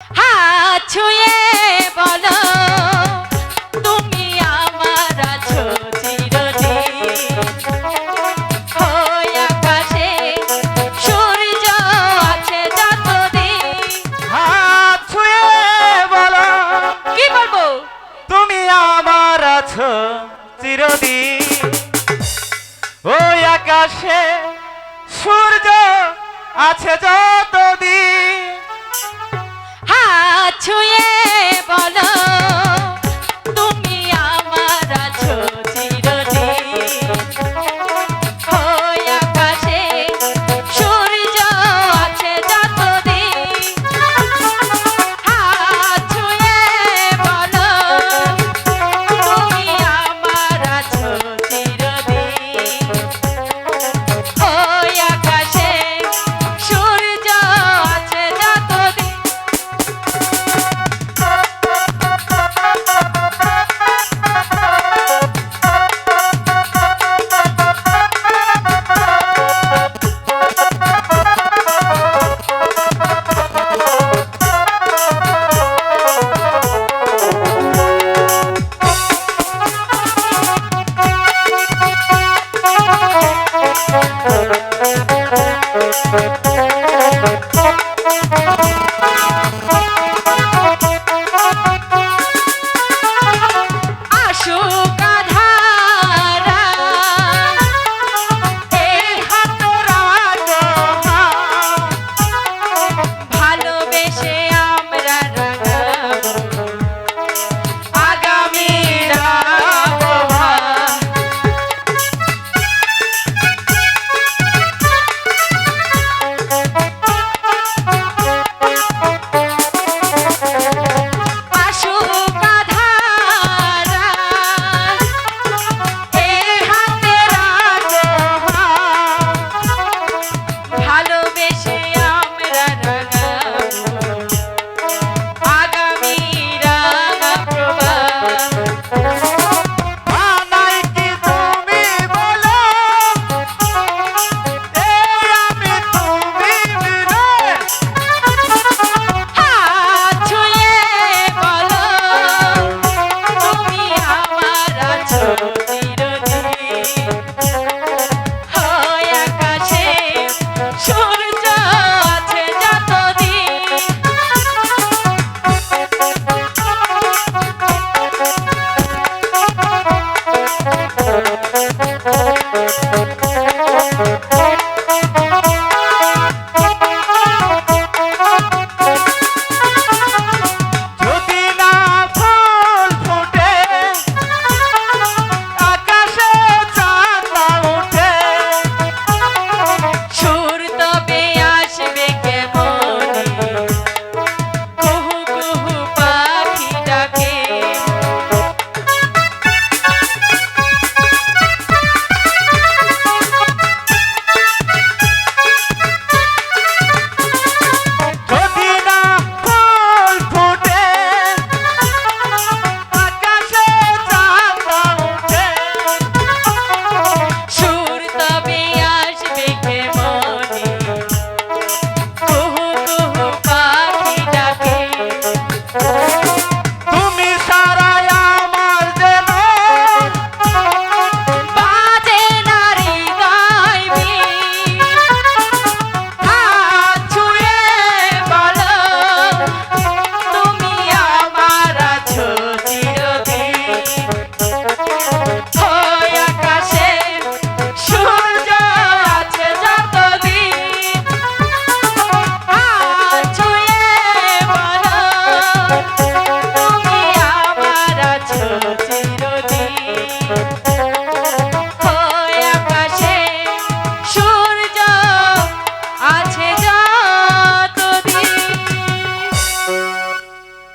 হাত ছুঁয়ে বলো তুমি আমার আছো চিরদিন। আকাশে সূর্য আছে যতদিন। হাত ছুঁয়ে বলো কি বলব? তুমি আমার আছো চিরদিন। ওই আকাশে সূর্য আছে যতদিন। Thank you.